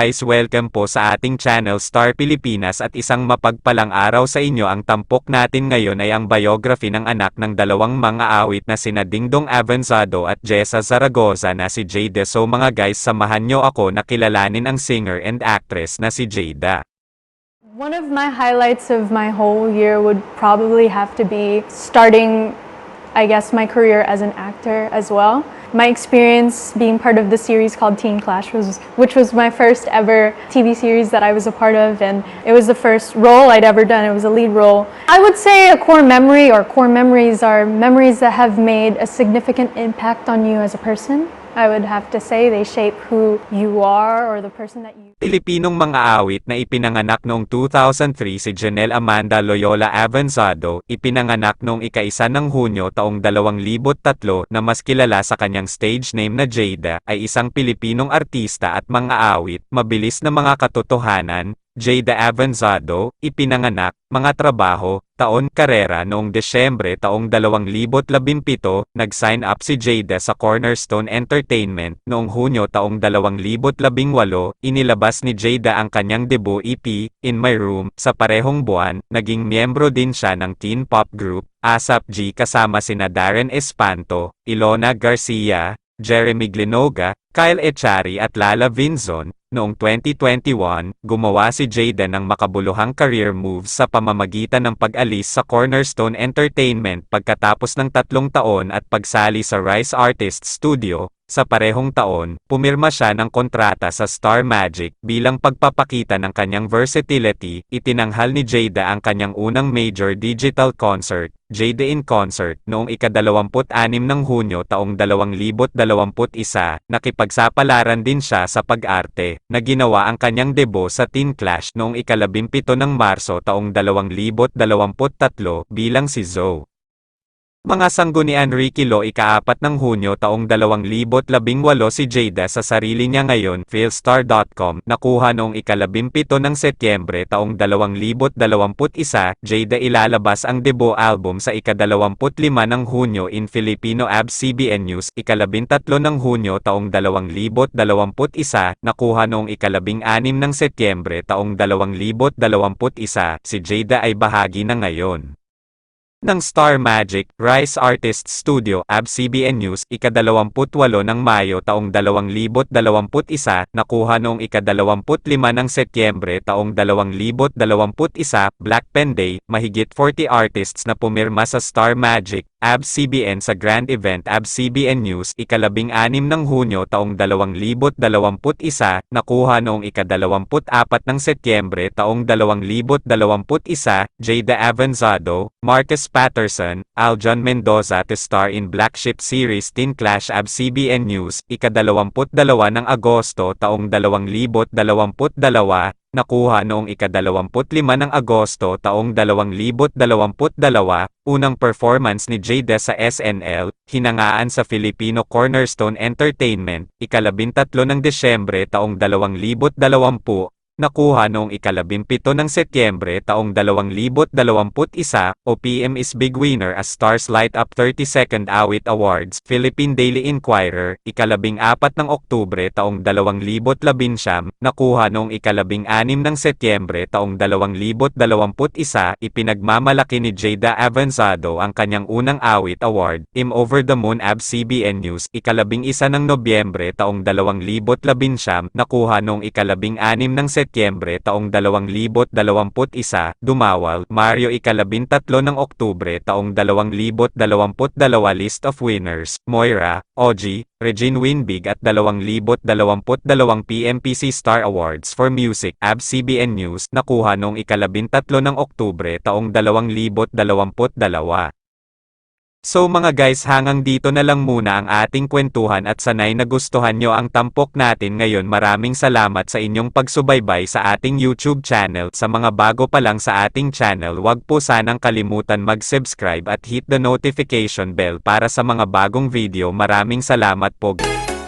Guys, welcome po sa ating channel Star Pilipinas at isang mapagpalang araw sa inyo. Ang tampok natin ngayon ay ang biography ng anak ng dalawang mga awit na sina Dingdong Avanzado at Jessa Zaragoza na si Jada. So mga guys, samahan nyo ako na kilalanin ang singer and actress na si Jada. One of my highlights of my whole year would probably have to be starting, I guess, my career as an actor as well. My experience being part of the series called Teen Clash was, which was my first ever TV series that I was a part of, and it was the first role I'd ever done. It was a lead role. I would say a core memory or core memories are memories that have made a significant impact on you as a person. I would have to say they shape who you are or the person that you. Pilipinong mga awit na ipinanganak noong 2003 si Janelle Amanda Loyola Avanzado, ipinanganak noong ika-isa ng Hunyo taong 2003 na mas kilala sa kanyang stage name na Jada, ay isang Pilipinong artista at mga awit, mabilis na mga katotohanan, Jada Avanzado, ipinanganak, mga trabaho, taon karera noong Desyembre taong 2017, nag-sign up si Jada sa Cornerstone Entertainment, noong Hunyo taong 2018, inilabas ni Jada ang kanyang debut EP, In My Room, sa parehong buwan, naging miyembro din siya ng teen pop group, ASAP G kasama sina Darren Espanto, Ilona Garcia, Jeremy Glenoga, Kyle Echari at Lala Vinzon, Noong 2021, gumawa si Jada ng makabuluhang career moves sa pamamagitan ng pag-alis sa Cornerstone Entertainment pagkatapos ng tatlong taon at pagsali sa Rise Artists Studio. Sa parehong taon, pumirma siya ng kontrata sa Star Magic bilang pagpapakita ng kanyang versatility. Itinanghal ni Jada ang kanyang unang major digital concert, Jada in Concert, noong ika-26 ng Hunyo taong 2021. Nakipagsapalaran din siya sa pag-arte, na ginawa ang kanyang debut sa Teen Clash noong ika-17 ng Marso taong 2023 bilang si Zoe. Mga sanggunian Ricky Lo ikaapat ng Hunyo taong 2018 si Jada sa sarili niya ngayon Philstar.com nakuha noong ikalabimpito ng Setyembre taong 2021 Jada ilalabas ang debut album sa ikadalawamput-lima ng Hunyo in Filipino ABS-CBN News ikalabintatlo ng Hunyo taong 2021 nakuha noong ikalabing-anim ng Setyembre taong 2021 si Jada ay bahagi na ngayon ng Star Magic, Rise Artists Studio, ABS-CBN News, ika-28 ng Mayo taong 2021, nakuha noong ika-25 ng Setyembre taong 2021, Black Pen Day, mahigit 40 artists na pumirma sa Star Magic, ABS-CBN sa Grand Event ABS-CBN News, ikalabing-anim ng Hunyo taong 2021, nakuha noong ika-24 ng Setyembre taong 2021, Jada Avanzado, Marcus Patterson, Aljon Mendoza to star in Black Ship series Teen Clash ABS-CBN News, ika-22 ng Agosto taong 2022, nakuha noong ika-25 ng Agosto taong 2022, unang performance ni Jada sa SNL, hinangaan sa Filipino Cornerstone Entertainment, ikalabintatlo ng Desyembre taong 2020, nakuha noong ikalabimpito ng Setyembre taong 2021 o PM is Big Winner as Stars Light Up 32nd Awit Awards, Philippine Daily Inquirer, ikalabing apat ng Oktubre taong 2019, nakuha noong ikalabing anim ng Setyembre taong 2021, ipinagmamalaki ni Jada Avanzado ang kanyang unang awit award, Im Over the Moon ABS-CBN News, ikalabing isa ng Nobyembre taong 2019, nakuha noong ikalabing anim ng Setyembre Setyembre taong 2021, dumawal, Mario ikalabintatlo ng Oktubre taong 2022 list of winners, Moira, Oji, Regine Winbig at 2022 PMPC Star Awards for Music, ABS-CBN News, nakuha noong ikalabintatlo ng Oktubre taong 2022. So mga guys hangang dito na lang muna ang ating kwentuhan at sanay nagustuhan nyo ang tampok natin ngayon. Maraming salamat sa inyong pagsubaybay sa ating YouTube channel. Sa mga bago pa lang sa ating channel wag po sanang kalimutan mag-subscribe at hit the notification bell para sa mga bagong video. Maraming salamat po